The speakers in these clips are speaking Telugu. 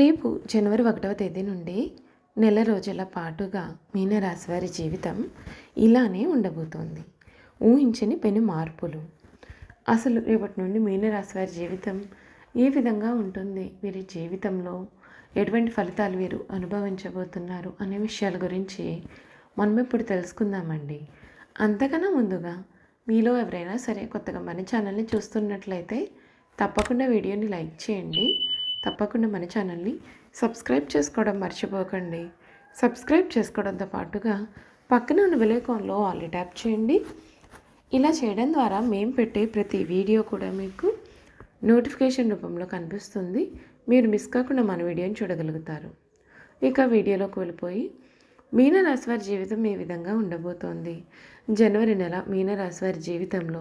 రేపు జనవరి ఒకటవ తేదీ నుండి నెల రోజుల పాటుగా మీనరాశి వారి జీవితం ఇలానే ఉండబోతోంది. ఊహించని పెను మార్పులు. అసలు రేపటి నుండి మీనరాశి వారి జీవితం ఏ విధంగా ఉంటుంది? వీరి జీవితంలో ఎటువంటి ఫలితాలు వీరు అనుభవించబోతున్నారు అనే విషయాల గురించి మనం ఇప్పుడు తెలుసుకుందామండి. అంతకన్నా ముందుగా మీలో ఎవరైనా సరే కొత్తగా మన ఛానల్ని చూస్తున్నట్లయితే తప్పకుండా వీడియోని లైక్ చేయండి. తప్పకుండా మన ఛానల్ని సబ్స్క్రైబ్ చేసుకోవడం మర్చిపోకండి. సబ్స్క్రైబ్ చేసుకోవడంతో పాటుగా పక్కన ఉన్న విలేకాన్లో ఆల్ ట్యాప్ చేయండి. ఇలా చేయడం ద్వారా మేము పెట్టే ప్రతి వీడియో కూడా మీకు నోటిఫికేషన్ రూపంలో కనిపిస్తుంది. మీరు మిస్ కాకుండా మన వీడియోని చూడగలుగుతారు. ఇక వీడియోలోకి వెళ్ళిపోయి మీనరాశి వారి జీవితం ఏ విధంగా ఉండబోతోంది? జనవరి నెల మీనరాశి వారి జీవితంలో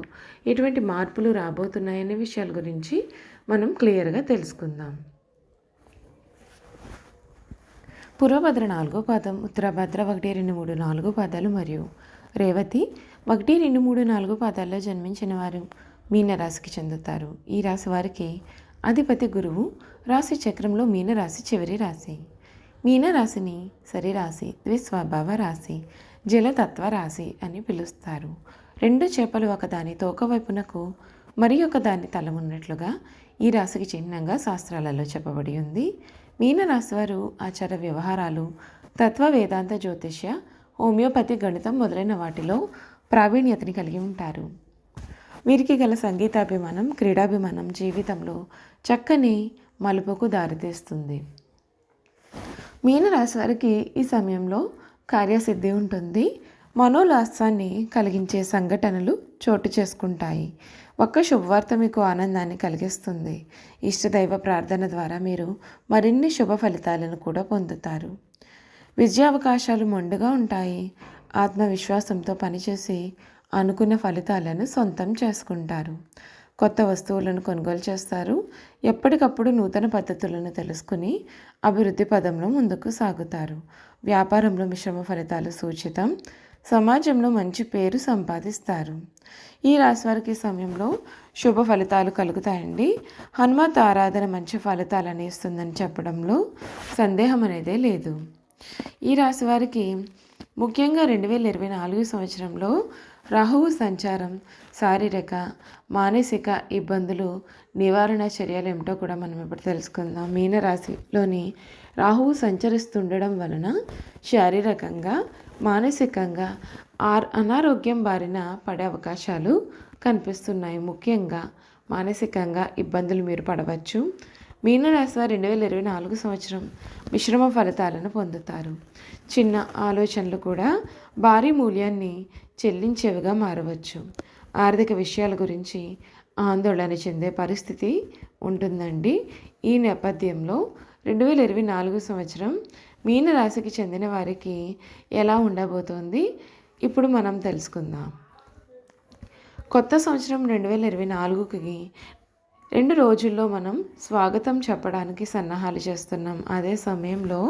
ఎటువంటి మార్పులు రాబోతున్నాయనే విషయాల గురించి మనం క్లియర్గా తెలుసుకుందాం. పూర్వభద్ర నాలుగో పాదం ఉత్తరభద్ర ఒకటి రెండు మూడు నాలుగు పాదాలు మరియు రేవతి ఒకటి రెండు మూడు నాలుగు పాదాల్లో జన్మించిన వారు మీనరాశికి చెందుతారు. ఈ రాశి వారికి అధిపతి గురువు రాశి చక్రంలో మీనరాశి చివరి రాశి. మీనరాశిని సరిరాశి ద్విస్వభావ రాశి జలతత్వ రాశి అని పిలుస్తారు. రెండు చేపలు ఒకదాని తోక వైపునకు మరి ఒక దాని తల ఉన్నట్లుగా ఈ రాశికి చిహ్నంగా శాస్త్రాలలో చెప్పబడి ఉంది. మీనరాశివారు ఆచార వ్యవహారాలు తత్వ వేదాంత జ్యోతిష్య హోమియోపతి గణితం మొదలైన వాటిలో ప్రావీణ్యతని కలిగి ఉంటారు. వీరికి గల సంగీతాభిమానం క్రీడాభిమానం జీవితంలో చక్కని మలుపుకు దారితీస్తుంది. మీనరాశి వారికి ఈ సమయంలో కార్యసిద్ధి ఉంటుంది. మనోల్లాసాన్ని కలిగించే సంఘటనలు చోటు చేసుకుంటాయి. ఒక్క శుభవార్త మీకు ఆనందాన్ని కలిగిస్తుంది. ఇష్టదైవ ప్రార్థన ద్వారా మీరు మరిన్ని శుభ ఫలితాలను కూడా పొందుతారు. విద్యావకాశాలు మొండుగా ఉంటాయి. ఆత్మవిశ్వాసంతో పనిచేసి అనుకున్న ఫలితాలను సొంతం చేసుకుంటారు. కొత్త వస్తువులను కొనుగోలు చేస్తారు. ఎప్పటికప్పుడు నూతన పద్ధతులను తెలుసుకుని అభివృద్ధి పదంలో ముందుకు సాగుతారు. వ్యాపారంలో మిశ్రమ ఫలితాలు సూచితం. సమాజంలో మంచి పేరు సంపాదిస్తారు. ఈ రాశి వారికి సమయంలో శుభ ఫలితాలు కలుగుతాయండి. హనుమత్ ఆరాధన మంచి ఫలితాలను ఇస్తుందని చెప్పడంలో సందేహం అనేదే లేదు. ఈ రాశి వారికి ముఖ్యంగా రెండు వేల ఇరవై నాలుగు సంవత్సరంలో రాహువు సంచారం శారీరక మానసిక ఇబ్బందులు నివారణ చర్యలు ఏమిటో కూడా మనం ఇప్పుడు తెలుసుకుందాం. మీనరాశిలోని రాహువు సంచరిస్తుండడం వలన శారీరకంగా మానసికంగా ఆర్ అనారోగ్యం బారిన పడే అవకాశాలు కనిపిస్తున్నాయి. ముఖ్యంగా మానసికంగా ఇబ్బందులు మీరు పడవచ్చు. మీనరాశి వారు రెండు వేల ఇరవై నాలుగు సంవత్సరం మిశ్రమ ఫలితాలను పొందుతారు. చిన్న ఆలోచనలు కూడా భారీ మూల్యాన్ని చెల్లించేవిగా మారవచ్చు. ఆర్థిక విషయాల గురించి ఆందోళన చెందే పరిస్థితి ఉంటుందండి. ఈ నేపథ్యంలో రెండు వేల ఇరవై నాలుగు సంవత్సరం మీనరాశికి చెందిన వారికి ఎలా ఉండబోతోంది? ఇప్పుడు మనం తెలుసుకుందాం. కొత్త సంవత్సరం రెండు వేల ఇరవై నాలుగుకి రెండు రోజుల్లో మనం స్వాగతం చెప్పడానికి సన్నాహాలు చేస్తున్నాం. అదే సమయంలో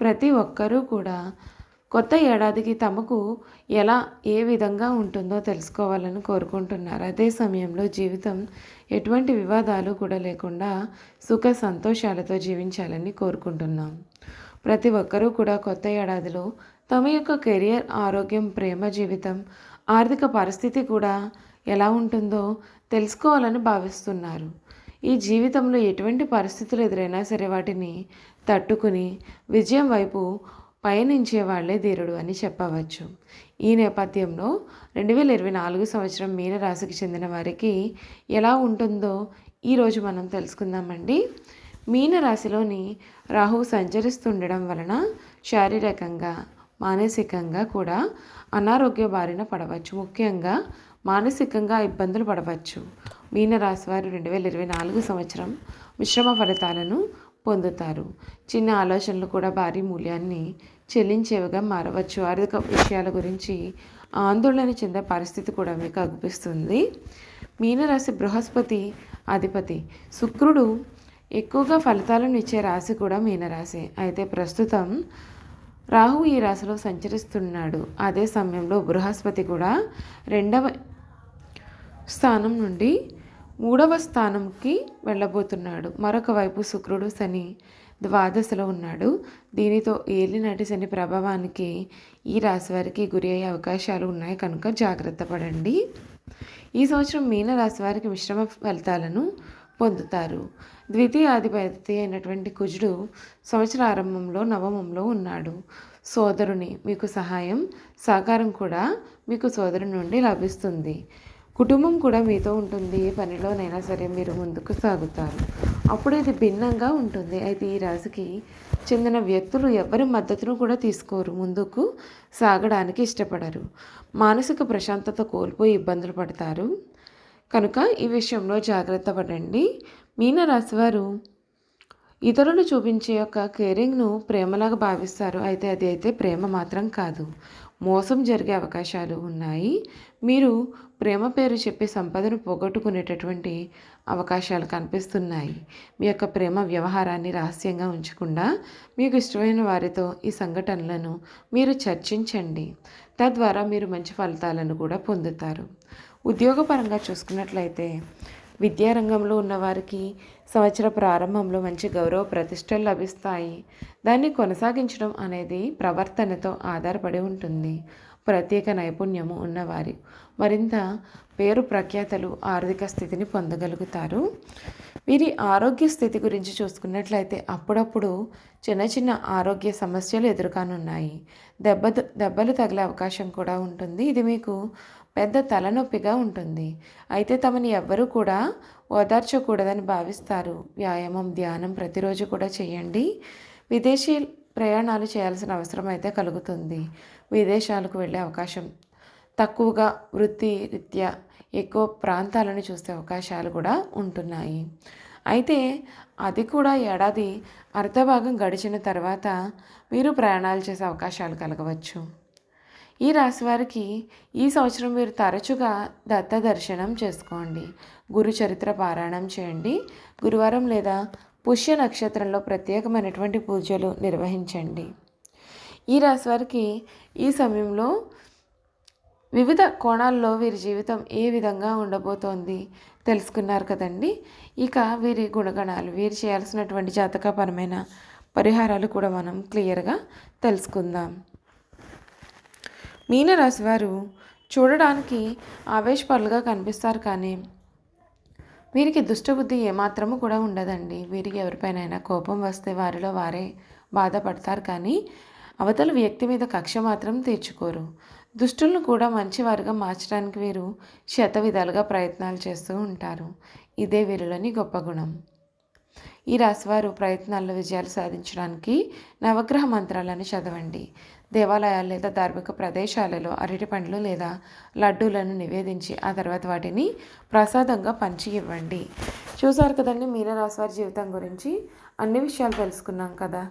ప్రతి ఒక్కరూ కూడా కొత్త ఏడాదికి తమకు ఎలా ఏ విధంగా ఉంటుందో తెలుసుకోవాలని కోరుకుంటున్నారు. అదే సమయంలో జీవితం ఎటువంటి వివాదాలు కూడా లేకుండా సుఖ సంతోషాలతో జీవించాలని కోరుకుంటున్నాం. ప్రతి ఒక్కరూ కూడా కొత్త ఏడాదిలో తమ యొక్క కెరియర్ ఆరోగ్యం ప్రేమ జీవితం ఆర్థిక పరిస్థితి కూడా ఎలా ఉంటుందో తెలుసుకోవాలని భావిస్తున్నారు. ఈ జీవితంలో ఎటువంటి పరిస్థితులు ఎదురైనా సరే వాటిని తట్టుకుని విజయం వైపు పయనించే వాళ్ళే ధీరుడు అని చెప్పవచ్చు. ఈ నేపథ్యంలో రెండు వేల ఇరవై నాలుగు సంవత్సరం మీనరాశికి చెందిన వారికి ఎలా ఉంటుందో ఈరోజు మనం తెలుసుకుందామండి. మీనరాశిలోని రాహువు సంచరిస్తుండడం వలన శారీరకంగా మానసికంగా కూడా అనారోగ్య బారిన పడవచ్చు. ముఖ్యంగా మానసికంగా ఇబ్బందులు పడవచ్చు. మీనరాశి వారు రెండు వేల ఇరవై నాలుగు సంవత్సరం మిశ్రమ ఫలితాలను పొందుతారు. చిన్న ఆలోచనలు కూడా భారీ మూల్యాన్ని చెల్లించేవిగా మారవచ్చు. ఆర్థిక విషయాల గురించి ఆందోళన చెందే పరిస్థితి కూడా మీకు అనిపిస్తుంది మీనరాశి బృహస్పతి అధిపతి శుక్రుడు ఎక్కువగా ఫలితాలను ఇచ్చే రాశి కూడా మీనరాశి. అయితే ప్రస్తుతం రాహు ఈ రాశిలో సంచరిస్తున్నాడు. అదే సమయంలో బృహస్పతి కూడా రెండవ స్థానం నుండి మూడవ స్థానంకి వెళ్ళబోతున్నాడు. మరొక వైపు శుక్రుడు శని ద్వాదశలో ఉన్నాడు. దీనితో ఏలినాటి శని ప్రభావానికి ఈ రాశి వారికి గురి అయ్యే అవకాశాలు ఉన్నాయి. కనుక జాగ్రత్త పడండి. ఈ సంవత్సరం మీన రాశి వారికి మిశ్రమ ఫలితాలను పొందుతారు. ద్వితీయాధిపతి అయినటువంటి కుజుడు సంవత్సర ఆరంభంలో నవమంలో ఉన్నాడు. సోదరుని మీకు సహాయం సహకారం కూడా మీకు సోదరుని నుండి లభిస్తుంది. కుటుంబం కూడా మీతో ఉంటుంది. ఏ పనిలోనైనా సరే మీరు ముందుకు సాగుతారు. అప్పుడు ఇది భిన్నంగా ఉంటుంది. అయితే ఈ రాశికి చెందిన వ్యక్తులు ఎవరి మద్దతును కూడా తీసుకోరు. ముందుకు సాగడానికి ఇష్టపడరు. మానసిక ప్రశాంతత కోల్పోయి ఇబ్బందులు పడతారు. కనుక ఈ విషయంలో జాగ్రత్త పడండి. మీనరాశి వారు ఇతరులు చూపించే యొక్క కేరింగ్ను ప్రేమలాగా భావిస్తారు. అయితే అది అయితే ప్రేమ మాత్రం కాదు. మోసం జరిగే అవకాశాలు ఉన్నాయి. మీరు ప్రేమ పేరు చెప్పి సంపదను పోగొట్టుకునేటటువంటి అవకాశాలు కనిపిస్తున్నాయి. మీ యొక్క ప్రేమ వ్యవహారాన్ని రహస్యంగా ఉంచకుండా మీకు ఇష్టమైన వారితో ఈ సంఘటనలను మీరు చర్చించండి. తద్వారా మీరు మంచి ఫలితాలను కూడా పొందుతారు. ఉద్యోగపరంగా చూసుకున్నట్లయితే విద్యారంగంలో ఉన్నవారికి సంవత్సర ప్రారంభంలో మంచి గౌరవ ప్రతిష్టలు లభిస్తాయి. దాన్ని కొనసాగించడం అనేది ప్రవర్తనతో ఆధారపడి ఉంటుంది. ప్రత్యేక నైపుణ్యము ఉన్నవారి. మరింత పేరు ప్రఖ్యాతలు ఆర్థిక స్థితిని పొందగలుగుతారు. వీరి ఆరోగ్య స్థితి గురించి చూసుకున్నట్లయితే అప్పుడప్పుడు చిన్న చిన్న ఆరోగ్య సమస్యలు ఎదురుకానున్నాయి. దెబ్బ దెబ్బలు తగిలే అవకాశం కూడా ఉంటుంది. ఇది మీకు పెద్ద తలనొప్పిగా ఉంటుంది. అయితే తమని ఎవ్వరూ కూడా ఓదార్చకూడదని భావిస్తారు. వ్యాయామం ధ్యానం ప్రతిరోజు కూడా చేయండి. విదేశీ ప్రయాణాలు చేయాల్సిన అవసరం అయితే కలుగుతుంది. విదేశాలకు వెళ్ళే అవకాశం. తక్కువగా వృత్తి రీత్యా ఎక్కువ ప్రాంతాలను చూసే అవకాశాలు కూడా ఉంటున్నాయి. అయితే అది కూడా ఏడాది అర్ధభాగం గడిచిన తర్వాత మీరు ప్రయాణాలు చేసే అవకాశాలు కలగవచ్చు. ఈ రాశి వారికి ఈ సంవత్సరం మీరు తరచుగా దత్త దర్శనం చేసుకోండి. గురు చరిత్ర పారాయణం చేయండి. గురువారం లేదా పుష్య నక్షత్రంలో ప్రత్యేకమైనటువంటి పూజలు నిర్వహించండి. ఈ రాశి వారికి ఈ సమయంలో వివిధ కోణాల్లో వీరి జీవితం ఏ విధంగా ఉండబోతోంది తెలుసుకున్నారు కదండి. ఇక వీరి గుణగణాలు వీరు చేయాల్సినటువంటి జాతకపరమైన పరిహారాలు కూడా మనం క్లియర్గా తెలుసుకుందాం. మీనరాశి వారు చూడడానికి ఆవేశపరులుగా కనిపిస్తారు కానీ వీరికి దుష్టబుద్ధి ఏమాత్రము కూడా ఉండదండి. వీరికి ఎవరిపైనైనా కోపం వస్తే వారిలో వారే బాధపడతారు కానీ అవతల వ్యక్తి మీద కక్ష మాత్రం తీర్చుకోరు. దుష్టులను కూడా మంచివారుగా మార్చడానికి వీరు శత విధాలుగా ప్రయత్నాలు చేస్తూ ఉంటారు. ఇదే వీరిలోని గొప్ప గుణం. ఈ రాశివారు ప్రయత్నాల్లో విజయాలు సాధించడానికి నవగ్రహ మంత్రాలను చదవండి. దేవాలయాలు లేదా ధార్మిక ప్రదేశాలలో అరటి పండ్లు లేదా లడ్డూలను నివేదించి ఆ తర్వాత వాటిని ప్రసాదంగా పంచి ఇవ్వండి. చూసారు కదండి మీనరాశివారి జీవితం గురించి. అన్ని విషయాలు తెలుసుకున్నాం కదా.